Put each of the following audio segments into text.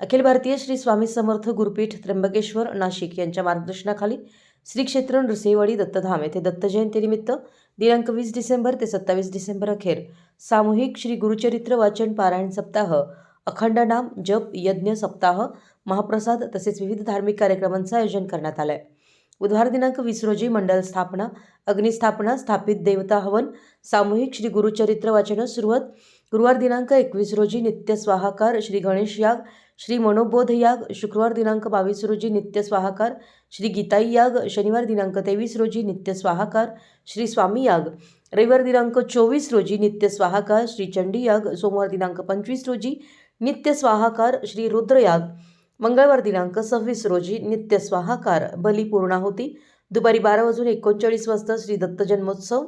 अखिल भारतीय श्री स्वामी समर्थ गुरुपीठ त्र्यंबकेश्वर नाशिक यांच्या मार्गदर्शनाखाली श्री क्षेत्र नृसिंहवाडी दत्तधाम येथे दत्त जयंतीनिमित्त दिनांक वीस डिसेंबर ते सत्तावीस डिसेंबर अखेर सामूहिक श्री गुरुचरित्र वाचन पारायण सप्ताह अखंड नाम जप यज्ञ सप्ताह महाप्रसाद तसेच विविध धार्मिक कार्यक्रमांचं आयोजन करण्यात आलं आहे बुधवार दिनांक वीस रोजी मंडल स्थापना अग्निस्थापना स्थापित देवता हवन सामूहिक श्री गुरुचरित्र वाचन सुरुवात. गुरुवार दिनांक एकवीस रोजी नित्य स्वाहाकार श्री गणेश याग श्री मनोबोध याग. शुक्रवार दिनांक बावीस रोजी नित्य स्वाहाकार श्री गीताई याग. शनिवार दिनांक तेवीस रोजी नित्य स्वाहाकार श्री स्वामी याग. रविवार दिनांक चोवीस रोजी नित्य स्वाहाकार श्री चंडी याग. सोमवार दिनांक पंचवीस रोजी नित्य स्वाहाकार श्री रुद्रयाग मंगळवार दिनांक सव्वीस रोजी नित्य स्वाहाकार बली पूर्णाहुती दुपारी बारा वाजून एकोणचाळीस वाजता श्री दत्त जन्मोत्सव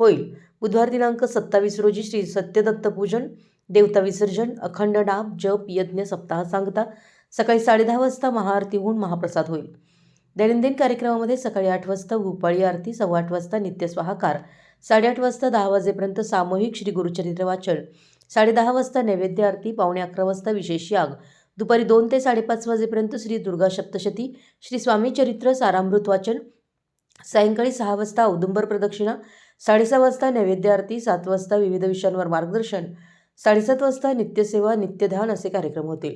होईल. बुधवार दिनांक सत्तावीस रोजी श्री सत्यदत्त पूजन देवता विसर्जन अखंड नाम जप यज्ञ सप्ताह सांगता सकाळी साडेदहा वाजता महाआरती होऊन महाप्रसाद होईल. दैनंदिन कार्यक्रमामध्ये सकाळी आठ वाजता भूपाळी आरती सव्वा आठ वाजता नित्य स्वाहाकार साडेआठ वाजता दहा वाजेपर्यंत सामूहिक श्री गुरुचरित्र वाचन साडेदहा वाजता नैवेद्य आरती पावणे अकरा वाजता विशेष याग दुपारी दोन ते साडेपाच वाजेपर्यंत श्री दुर्गा सप्तशती श्री स्वामी चरित्र सारामृत वाचन सायंकाळी सहा वाजता औदुंबर प्रदक्षिणा साडेसहा वाजता नैवेद्य आरती सात वाजता विविध विषयांवर मार्गदर्शन साडेसात वाजता नित्यसेवा नित्यधान असे कार्यक्रम होतील.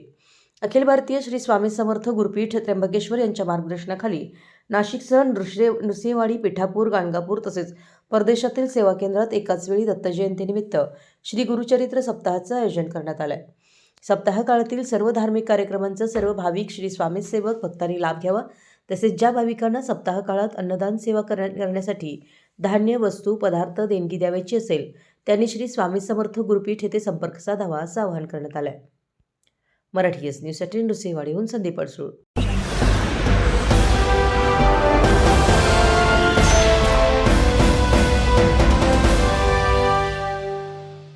अखिल भारतीय श्री स्वामी समर्थ गुरुपीठ त्र्यंबकेश्वर यांच्या मार्गदर्शनाखाली नाशिकसह नृश्रे नृसिंहवाडी पिठापूर गाणगापूर तसेच परदेशातील सेवा केंद्रात एकाच वेळी दत्तजयंतीनिमित्त श्री गुरुचरित्र सप्ताहाचं आयोजन करण्यात आलं आहे सप्ताह काळातील सर्व धार्मिक कार्यक्रमांचा सर्व भाविक श्री स्वामी सेवक भक्तांनी लाभ घ्यावा. तसेच ज्या भाविकांना सप्ताह काळात अन्नदान सेवा कर करण्यासाठी धान्य वस्तू पदार्थ देणगी द्यावयाची असेल त्यांनी श्री स्वामी समर्थ गुरुपीठ येथे संपर्क साधावा असं आवाहन करण्यात आलं आहे मराठी एस न्यूजसाठी नृसिंहवाडीहून संदीप अडसूळ.